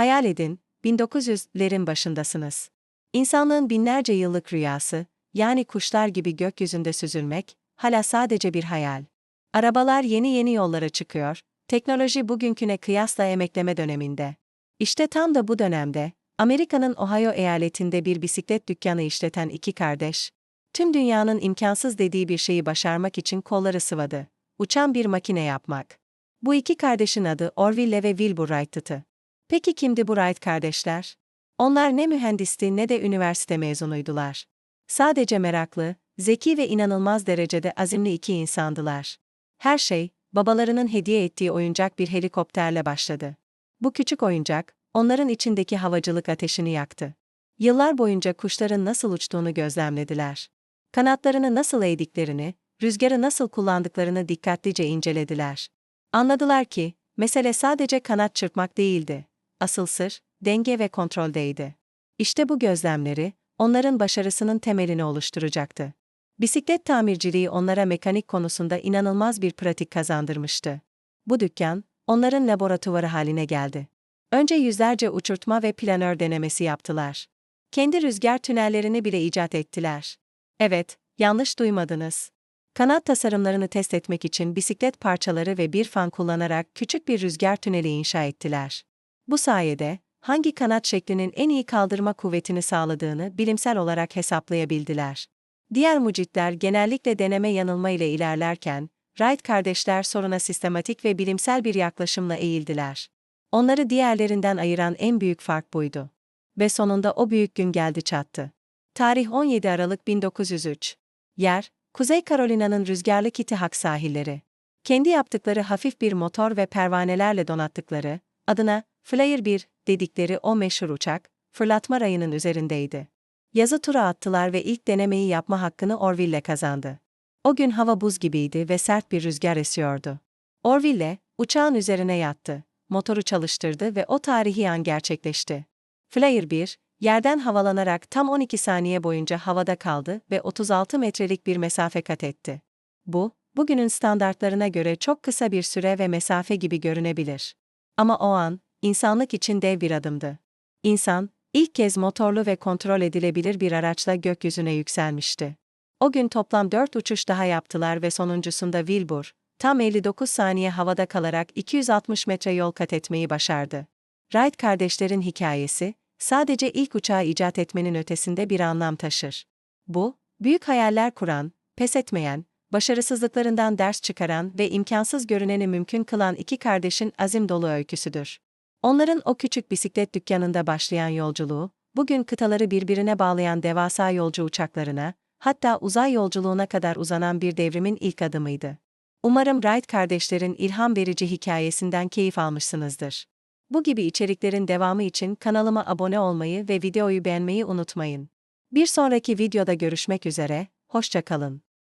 Hayal edin, 1900'lerin başındasınız. İnsanlığın binlerce yıllık rüyası, yani kuşlar gibi gökyüzünde süzülmek, hala sadece bir hayal. Arabalar yeni yeni yollara çıkıyor, teknoloji bugünküne kıyasla emekleme döneminde. İşte tam da bu dönemde, Amerika'nın Ohio eyaletinde bir bisiklet dükkanı işleten iki kardeş, tüm dünyanın imkansız dediği bir şeyi başarmak için kolları sıvadı. Uçan bir makine yapmak. Bu iki kardeşin adı Orville ve Wilbur Wright'tı. Peki kimdi bu Wright kardeşler? Onlar ne mühendisti ne de üniversite mezunuydular. Sadece meraklı, zeki ve inanılmaz derecede azimli iki insandılar. Her şey, babalarının hediye ettiği oyuncak bir helikopterle başladı. Bu küçük oyuncak, onların içindeki havacılık ateşini yaktı. Yıllar boyunca kuşların nasıl uçtuğunu gözlemlediler. Kanatlarını nasıl eğdiklerini, rüzgarı nasıl kullandıklarını dikkatlice incelediler. Anladılar ki, mesele sadece kanat çırpmak değildi. Asıl sır, denge ve kontroldeydi. İşte bu gözlemleri, onların başarısının temelini oluşturacaktı. Bisiklet tamirciliği onlara mekanik konusunda inanılmaz bir pratik kazandırmıştı. Bu dükkan, onların laboratuvarı haline geldi. Önce yüzlerce uçurtma ve planör denemesi yaptılar. Kendi rüzgar tünellerini bile icat ettiler. Evet, yanlış duymadınız. Kanat tasarımlarını test etmek için bisiklet parçaları ve bir fan kullanarak küçük bir rüzgar tüneli inşa ettiler. Bu sayede, hangi kanat şeklinin en iyi kaldırma kuvvetini sağladığını bilimsel olarak hesaplayabildiler. Diğer mucitler genellikle deneme yanılma ile ilerlerken, Wright kardeşler soruna sistematik ve bilimsel bir yaklaşımla eğildiler. Onları diğerlerinden ayıran en büyük fark buydu. Ve sonunda o büyük gün geldi çattı. Tarih 17 Aralık 1903. Yer, Kuzey Carolina'nın rüzgarlı Kitihak sahilleri. Kendi yaptıkları hafif bir motor ve pervanelerle donattıkları, adına Flyer 1 dedikleri o meşhur uçak, fırlatma rayının üzerindeydi. Yazı tura attılar ve ilk denemeyi yapma hakkını Orville kazandı. O gün hava buz gibiydi ve sert bir rüzgar esiyordu. Orville, uçağın üzerine yattı, motoru çalıştırdı ve o tarihi an gerçekleşti. Flyer 1, yerden havalanarak tam 12 saniye boyunca havada kaldı ve 36 metrelik bir mesafe kat etti. Bu, bugünün standartlarına göre çok kısa bir süre ve mesafe gibi görünebilir. Ama o an, insanlık için dev bir adımdı. İnsan, ilk kez motorlu ve kontrol edilebilir bir araçla gökyüzüne yükselmişti. O gün toplam 4 uçuş daha yaptılar ve sonuncusunda Wilbur, tam 59 saniye havada kalarak 260 metre yol kat etmeyi başardı. Wright kardeşlerin hikayesi, sadece ilk uçağı icat etmenin ötesinde bir anlam taşır. Bu, büyük hayaller kuran, pes etmeyen, başarısızlıklarından ders çıkaran ve imkansız görüneni mümkün kılan iki kardeşin azim dolu öyküsüdür. Onların o küçük bisiklet dükkanında başlayan yolculuğu, bugün kıtaları birbirine bağlayan devasa yolcu uçaklarına, hatta uzay yolculuğuna kadar uzanan bir devrimin ilk adımıydı. Umarım Wright kardeşlerin ilham verici hikayesinden keyif almışsınızdır. Bu gibi içeriklerin devamı için kanalıma abone olmayı ve videoyu beğenmeyi unutmayın. Bir sonraki videoda görüşmek üzere, hoşçakalın.